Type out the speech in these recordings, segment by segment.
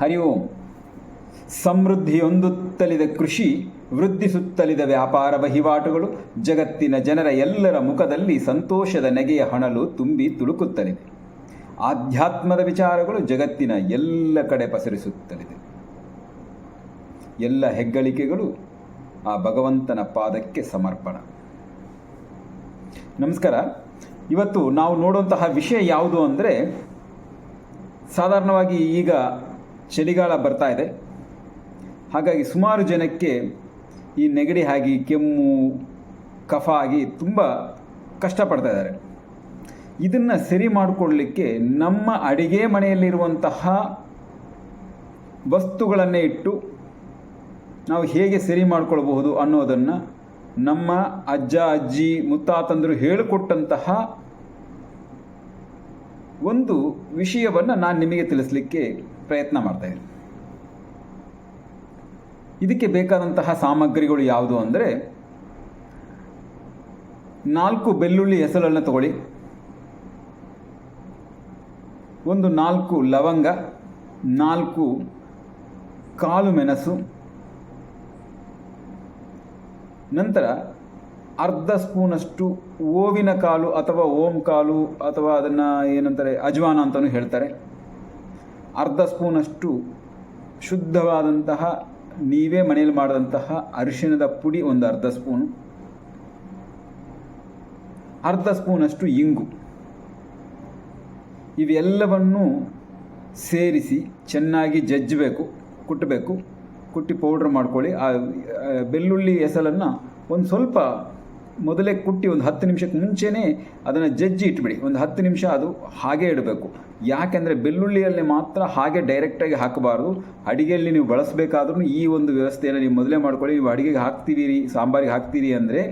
ಹರಿ ಓಂ. ಸಮೃದ್ಧಿಯೊಂದುತ್ತಲಿದ ಕೃಷಿ, ವೃದ್ಧಿಸುತ್ತಲಿದ ವ್ಯಾಪಾರ ವಹಿವಾಟುಗಳು, ಜಗತ್ತಿನ ಜನರ ಎಲ್ಲರ ಮುಖದಲ್ಲಿ ಸಂತೋಷದ ನೆಗೆಯ ಹಣಲು ತುಂಬಿ ತುಳುಕುತ್ತಲಿದೆ ಆಧ್ಯಾತ್ಮದ ವಿಚಾರಗಳು ಜಗತ್ತಿನ ಎಲ್ಲ ಕಡೆ ಪಸರಿಸುತ್ತಲಿದೆ ಎಲ್ಲ ಹೆಗ್ಗಳಿಕೆಗಳು ಆ ಭಗವಂತನ ಪಾದಕ್ಕೆ ಸಮರ್ಪಣ. ನಮಸ್ಕಾರ. ಇವತ್ತು ನಾವು ನೋಡುವಂತಹ ವಿಷಯ ಯಾವುದು ಅಂದರೆ, ಸಾಧಾರಣವಾಗಿ ಈಗ ಚಳಿಗಾಲ ಬರ್ತಾ ಇದೆ. ಹಾಗಾಗಿ ಸುಮಾರು ಜನಕ್ಕೆ ಈ ನೆಗಡಿ ಆಗಿ, ಕೆಮ್ಮು, ಕಫ ಆಗಿ ತುಂಬ ಕಷ್ಟಪಡ್ತಾ ಇದ್ದಾರೆ. ಇದನ್ನು ಸರಿ ಮಾಡಿಕೊಳ್ಳಲಿಕ್ಕೆ ನಮ್ಮ ಅಡಿಗೆ ಮನೆಯಲ್ಲಿರುವಂತಹ ವಸ್ತುಗಳನ್ನೇ ಇಟ್ಟು ನಾವು ಹೇಗೆ ಸರಿ ಮಾಡಿಕೊಳ್ಬಹುದು ಅನ್ನೋದನ್ನು ನಮ್ಮ ಅಜ್ಜ, ಅಜ್ಜಿ, ಮುತ್ತಾತಂದರು ಹೇಳಿಕೊಟ್ಟಂತಹ ಒಂದು ವಿಷಯವನ್ನು ನಾನು ನಿಮಗೆ ತಿಳಿಸ್ಲಿಕ್ಕೆ ಪ್ರಯತ್ನ ಮಾಡ್ತಾ ಇದ್ದೀನಿ ಇದಕ್ಕೆ ಬೇಕಾದಂತಹ ಸಾಮಗ್ರಿಗಳು ಯಾವುದು ಅಂದರೆ ನಾಲ್ಕು ಬೆಳ್ಳುಳ್ಳಿ ಹೆಸರನ್ನು ತಗೊಳ್ಳಿ. ಒಂದು ನಾಲ್ಕು ಲವಂಗ, ನಾಲ್ಕು ಕಾಳು ಮೆಣಸು, ನಂತರ ಅರ್ಧ ಸ್ಪೂನಷ್ಟು ಓವಿನ ಕಾಳು ಅಥವಾ ಓಂ ಕಾಳು ಅಥವಾ ಅದನ್ನು ಏನಂತಾರೆ ಅಜ್ವಾನ ಅಂತಲೂ ಹೇಳ್ತಾರೆ. ಅರ್ಧ ಸ್ಪೂನಷ್ಟು ಶುದ್ಧವಾದಂತಹ ನೀವೇ ಮನೆಯಲ್ಲಿ ಮಾಡಿದಂತಹ ಅರಿಶಿಣದ ಪುಡಿ ಒಂದು ಅರ್ಧ ಸ್ಪೂನು. ಅರ್ಧ ಸ್ಪೂನಷ್ಟು ಇಂಗು. ಇವೆಲ್ಲವನ್ನು ಸೇರಿಸಿ ಚೆನ್ನಾಗಿ ಜಜ್ಜಬೇಕು ಕುಟ್ಟಬೇಕು ಕುಟ್ಟಿ ಪೌಡ್ರ್ ಮಾಡ್ಕೊಳ್ಳಿ. ಆ ಬೆಳ್ಳುಳ್ಳಿ ಎಸಲನ್ನು ಒಂದು ಸ್ವಲ್ಪ ಮೊದಲೇ ಕುಟ್ಟಿ ಒಂದು ಹತ್ತು ನಿಮಿಷಕ್ಕೆ ಮುಂಚೆನೇ ಅದನ್ನು ಜಜ್ಜಿ ಇಟ್ಬಿಡಿ. ಒಂದು ಹತ್ತು ನಿಮಿಷ ಅದು ಹಾಗೆ ಇಡಬೇಕು. ಯಾಕೆಂದರೆ ಬೆಳ್ಳುಳ್ಳಿಯಲ್ಲಿ ಮಾತ್ರ ಹಾಗೆ ಡೈರೆಕ್ಟಾಗಿ ಹಾಕಬಾರ್ದು. ಅಡಿಗೆಯಲ್ಲಿ ನೀವು ಬಳಸಬೇಕಾದ್ರೂ ಈ ಒಂದು ವ್ಯವಸ್ಥೆಯನ್ನು ನೀವು ಮೊದಲೇ ಮಾಡ್ಕೊಳ್ಳಿ. ನೀವು ಅಡಿಗೆಗೆ ಹಾಕ್ತಿದ್ದೀರಿ ಸಾಂಬಾರಿಗೆ ಹಾಕ್ತೀರಿ ಅಂದರೆ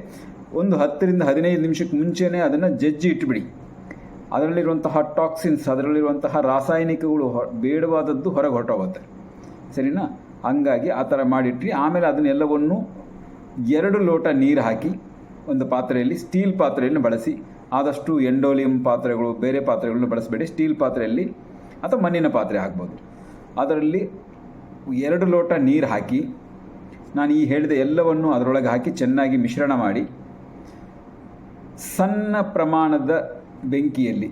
ಒಂದು ಹತ್ತರಿಂದ ಹದಿನೈದು ನಿಮಿಷಕ್ಕೆ ಮುಂಚೆನೇ ಅದನ್ನು ಜಜ್ಜಿ ಇಟ್ಬಿಡಿ. ಅದರಲ್ಲಿರುವಂತಹ ಟಾಕ್ಸಿನ್ಸ್ ಅದರಲ್ಲಿರುವಂತಹ ರಾಸಾಯನಿಕಗಳು ಬೇಡವಾದದ್ದು ಹೊರಗೆ ಹೊರಟೋಗುತ್ತೆ. ಸರಿನಾ? ಹಂಗಾಗಿ ಆ ಥರ ಮಾಡಿಟ್ರಿ. ಆಮೇಲೆ ಅದನ್ನೆಲ್ಲವನ್ನು ಎರಡು ಲೋಟ ನೀರು ಹಾಕಿ ಒಂದು ಪಾತ್ರೆಯಲ್ಲಿ ಸ್ಟೀಲ್ ಪಾತ್ರೆಯನ್ನು ಬಳಸಿ, ಆದಷ್ಟು ಎಂಡೋಲಿಯಂ ಪಾತ್ರೆಗಳು, ಬೇರೆ ಪಾತ್ರೆಗಳನ್ನು ಬಳಸಬೇಡಿ. ಸ್ಟೀಲ್ ಪಾತ್ರೆಯಲ್ಲಿ ಅಥವಾ ಮಣ್ಣಿನ ಪಾತ್ರೆ ಹಾಕ್ಬೋದು ಅದರಲ್ಲಿ ಎರಡು ಲೋಟ ನೀರು ಹಾಕಿ, ನಾನು ಈ ಹೇಳಿದ ಎಲ್ಲವನ್ನು ಅದರೊಳಗೆ ಹಾಕಿ ಚೆನ್ನಾಗಿ ಮಿಶ್ರಣ ಮಾಡಿ, ಸಣ್ಣ ಪ್ರಮಾಣದ ಬೆಂಕಿಯಲ್ಲಿ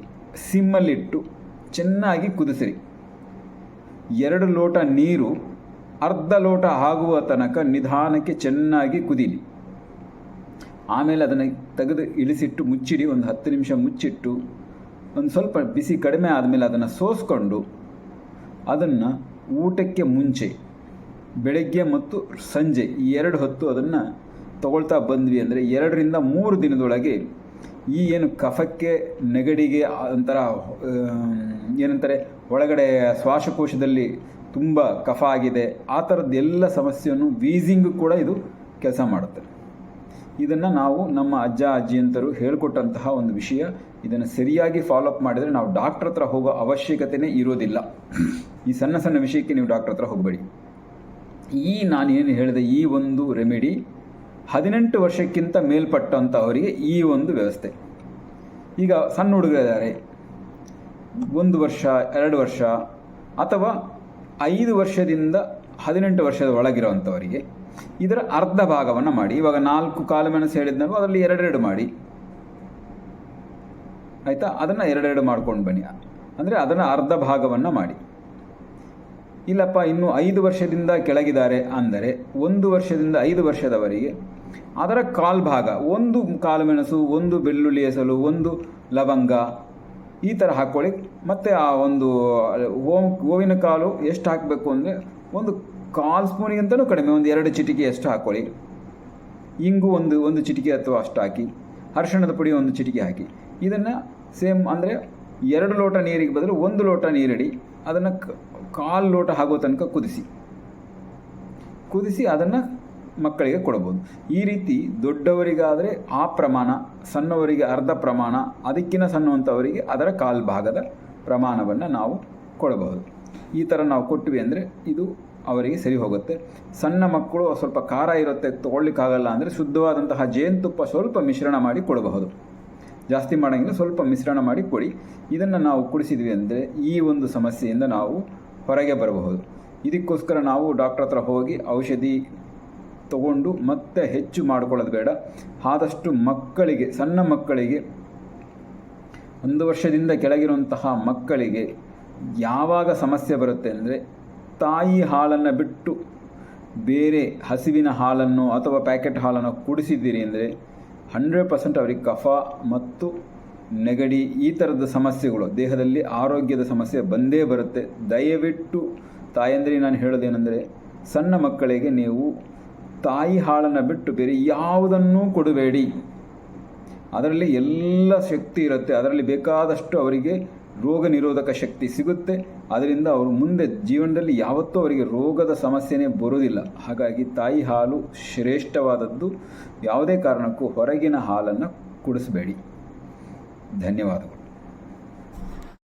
ಸಿಮ್ಮಲ್ಲಿಟ್ಟು ಚೆನ್ನಾಗಿ ಕುದಿಸಿರಿ. ಎರಡು ಲೋಟ ನೀರು, ಅರ್ಧ ಲೋಟ ಆಗುವ ತನಕ ನಿಧಾನಕ್ಕೆ ಚೆನ್ನಾಗಿ ಕುದೀಲಿ. ಆಮೇಲೆ ಅದನ್ನು ತೆಗೆದು ಇಳಿಸಿಟ್ಟು ಮುಚ್ಚಿಡಿ, ಒಂದು ಹತ್ತು ನಿಮಿಷ ಮುಚ್ಚಿಟ್ಟು, ಒಂದು ಸ್ವಲ್ಪ ಬಿಸಿ ಕಡಿಮೆ ಆದಮೇಲೆ ಅದನ್ನು ಸೋಸ್ಕೊಂಡು ಅದನ್ನು ಊಟಕ್ಕೆ ಮುಂಚೆ, ಬೆಳಗ್ಗೆ ಮತ್ತು ಸಂಜೆ ಈ ಎರಡು ಹೊತ್ತು ಅದನ್ನು ತಗೊಳ್ತಾ ಬಂದ್ವಿ ಅಂದರೆ ಎರಡರಿಂದ ಮೂರು ದಿನದೊಳಗೆ ಈ ಏನು ಕಫಕ್ಕೆ, ನೆಗಡಿಗೆ ಒಂಥರ ಏನಂತಾರೆ, ಒಳಗಡೆ ಶ್ವಾಸಕೋಶದಲ್ಲಿ ತುಂಬ ಕಫ ಆಗಿದೆ, ಆ ಥರದ್ದು ಎಲ್ಲ ಸಮಸ್ಯೆಯನ್ನು ವೀಸಿಂಗ್ ಕೂಡ ಇದು ಕೆಲಸ ಮಾಡುತ್ತೆ. ಇದನ್ನು ನಾವು ನಮ್ಮ ಅಜ್ಜ, ಅಜ್ಜಿಯಂತರು ಹೇಳಿಕೊಟ್ಟಂತಹ ಒಂದು ವಿಷಯ. ಇದನ್ನು ಸರಿಯಾಗಿ ಫಾಲೋಅಪ್ ಮಾಡಿದರೆ ನಾವು ಡಾಕ್ಟ್ರ್ ಹತ್ರ ಹೋಗೋ ಅವಶ್ಯಕತೆಯೇ ಇರೋದಿಲ್ಲ. ಈ ಸಣ್ಣ ಸಣ್ಣ ವಿಷಯಕ್ಕೆ ನೀವು ಡಾಕ್ಟ್ರ್ ಹತ್ರ ಹೋಗಬೇಡಿ. ಈ ನಾನು ಏನು ಹೇಳಿದೆ, ಈ ಒಂದು ರೆಮಿಡಿ ಹದಿನೆಂಟು ವರ್ಷಕ್ಕಿಂತ ಮೇಲ್ಪಟ್ಟಂಥವರಿಗೆ ಈ ಒಂದು ವ್ಯವಸ್ಥೆ. ಈಗ ಸಣ್ಣ ಹುಡುಗರಿದ್ದಾರೆ ಒಂದು ವರ್ಷ, ಎರಡು ವರ್ಷ ಅಥವಾ ಐದು ವರ್ಷದಿಂದ ಹದಿನೆಂಟು ವರ್ಷದ ಒಳಗಿರುವಂಥವರಿಗೆ ಇದರ ಅರ್ಧ ಭಾಗವನ್ನು ಮಾಡಿ, ಇವಾಗ ನಾಲ್ಕು ಕಾಲು ಮೆಣಸು ಹೇಳಿದ್ನಲ್ವ ಅದರಲ್ಲಿ ಎರಡೆರಡು ಮಾಡಿ. ಆಯಿತಾ? ಅದನ್ನು ಎರಡೆರಡು ಮಾಡ್ಕೊಂಡು ಬನ್ನಿ. ಅಂದರೆ ಅದನ್ನು ಅರ್ಧ ಭಾಗವನ್ನು ಮಾಡಿ. ಇಲ್ಲಪ್ಪ, ಇನ್ನು ಐದು ವರ್ಷದಿಂದ ಕೆಳಗಿದ್ದಾರೆ ಅಂದರೆ, ಒಂದು ವರ್ಷದಿಂದ ಐದು ವರ್ಷದವರೆಗೆ ಅದರ ಕಾಲು ಭಾಗ, ಒಂದು ಕಾಲು ಮೆಣಸು, ಒಂದು ಬೆಳ್ಳುಳ್ಳಿ ಎಸಲು ಒಂದು ಲವಂಗ, ಈ ಥರ ಹಾಕ್ಕೊಳ್ಳಿ ಮತ್ತು ಆ ಒಂದು ಓಮ್ ಗೋವಿನ ಕಾಲು ಎಷ್ಟು ಹಾಕಬೇಕು ಅಂದರೆ ಒಂದು ಕಾಲು ಸ್ಪೂನಿಗಿಂತಲೂ ಕಡಿಮೆ, ಒಂದು ಎರಡು ಚಿಟಿಕೆ ಅಷ್ಟು ಹಾಕ್ಕೊಳ್ಳಿ ಇಂಗು ಒಂದು ಒಂದು ಚಿಟಿಕೆ ಅಥವಾ ಅಷ್ಟು ಹಾಕಿ. ಅರಿಶಿಣದ ಪುಡಿ ಒಂದು ಚಿಟಿಕೆ ಹಾಕಿ. ಇದನ್ನು ಸೇಮ್ ಅಂದರೆ ಎರಡು ಲೋಟ ನೀರಿಗೆ ಬದಲು ಒಂದು ಲೋಟ ನೀರಿಡಿ. ಅದನ್ನು ಕಾಲು ಲೋಟ ಆಗೋ ತನಕ ಕುದಿಸಿ. ಕುದಿಸಿ ಅದನ್ನು ಮಕ್ಕಳಿಗೆ ಕೊಡಬಹುದು ಈ ರೀತಿ ದೊಡ್ಡವರಿಗಾದರೆ ಆ ಪ್ರಮಾಣ, ಸಣ್ಣವರಿಗೆ ಅರ್ಧ ಪ್ರಮಾಣ ಅದಕ್ಕಿಂತ ಸಣ್ಣವಂಥವರಿಗೆ ಅದರ ಕಾಲು ಭಾಗದ ಪ್ರಮಾಣವನ್ನು ನಾವು ಕೊಡಬಹುದು ಈ ಥರ ನಾವು ಕೊಟ್ವಿ ಅಂದರೆ ಇದು ಅವರಿಗೆ ಸರಿ ಹೋಗುತ್ತೆ. ಸಣ್ಣ ಮಕ್ಕಳು ಸ್ವಲ್ಪ ಖಾರ ಇರುತ್ತೆ ತೊಗೊಳ್ಲಿಕ್ಕಾಗಲ್ಲ ಅಂದರೆ ಶುದ್ಧವಾದಂತಹ ಜೇನುತುಪ್ಪ ಸ್ವಲ್ಪ ಮಿಶ್ರಣ ಮಾಡಿ ಕೊಡಬಹುದು. ಜಾಸ್ತಿ ಮಾಡೋಂಗಿಲ್ಲ, ಸ್ವಲ್ಪ ಮಿಶ್ರಣ ಮಾಡಿ ಕೊಡಿ. ಇದನ್ನು ನಾವು ಕುಡಿಸಿದ್ವಿ ಅಂದರೆ ಈ ಒಂದು ಸಮಸ್ಯೆಯಿಂದ ನಾವು ಹೊರಗೆ ಬರಬಹುದು. ಇದಕ್ಕೋಸ್ಕರ ನಾವು ಡಾಕ್ಟ್ರ್ ಹತ್ರ ಹೋಗಿ ಔಷಧಿ ತಗೊಂಡು ಮತ್ತೆ ಹೆಚ್ಚು ಮಾಡ್ಕೊಳ್ಳೋದು ಬೇಡ. ಆದಷ್ಟು ಮಕ್ಕಳಿಗೆ, ಸಣ್ಣ ಮಕ್ಕಳಿಗೆ, ಒಂದು ವರ್ಷದಿಂದ ಕೆಳಗಿರುವಂತಹ ಮಕ್ಕಳಿಗೆ ಯಾವಾಗ ಸಮಸ್ಯೆ ಬರುತ್ತೆ ಅಂದರೆ ತಾಯಿ ಹಾಲನ್ನು ಬಿಟ್ಟು ಬೇರೆ ಹಸಿವಿನ ಹಾಲನ್ನು ಅಥವಾ ಪ್ಯಾಕೆಟ್ ಹಾಲನ್ನು ಕುಡಿಸಿದ್ದೀರಿ ಅಂದರೆ ಹಂಡ್ರೆಡ್ ಪರ್ಸೆಂಟ್ ಅವರಿಗೆ ಕಫ ಮತ್ತು ನೆಗಡಿ ಈ ಥರದ ಸಮಸ್ಯೆಗಳು, ದೇಹದಲ್ಲಿ ಆರೋಗ್ಯದ ಸಮಸ್ಯೆ ಬಂದೇ ಬರುತ್ತೆ. ದಯವಿಟ್ಟು ತಾಯಂದಿರಿಗೆ ನಾನು ಹೇಳೋದೇನೆಂದರೆ ಸಣ್ಣ ಮಕ್ಕಳಿಗೆ ನೀವು ತಾಯಿ ಹಾಳನ್ನು ಬಿಟ್ಟು ಬೇರೆ ಯಾವುದನ್ನೂ ಕೊಡಬೇಡಿ. ಅದರಲ್ಲಿ ಎಲ್ಲ ಶಕ್ತಿ ಇರುತ್ತೆ. ಅದರಲ್ಲಿ ಬೇಕಾದಷ್ಟು ಅವರಿಗೆ ರೋಗ ನಿರೋಧಕ ಶಕ್ತಿ ಸಿಗುತ್ತೆ. ಅದರಿಂದ ಅವರು ಮುಂದೆ ಜೀವನದಲ್ಲಿ ಯಾವತ್ತೂ ಅವರಿಗೆ ರೋಗದ ಸಮಸ್ಯೆನೇ ಬರೋದಿಲ್ಲ. ಹಾಗಾಗಿ ತಾಯಿ ಹಾಲು ಶ್ರೇಷ್ಠವಾದದ್ದು. ಯಾವುದೇ ಕಾರಣಕ್ಕೂ ಹೊರಗಿನ ಹಾಲನ್ನು ಕುಡಿಸಬೇಡಿ. ಧನ್ಯವಾದಗಳು.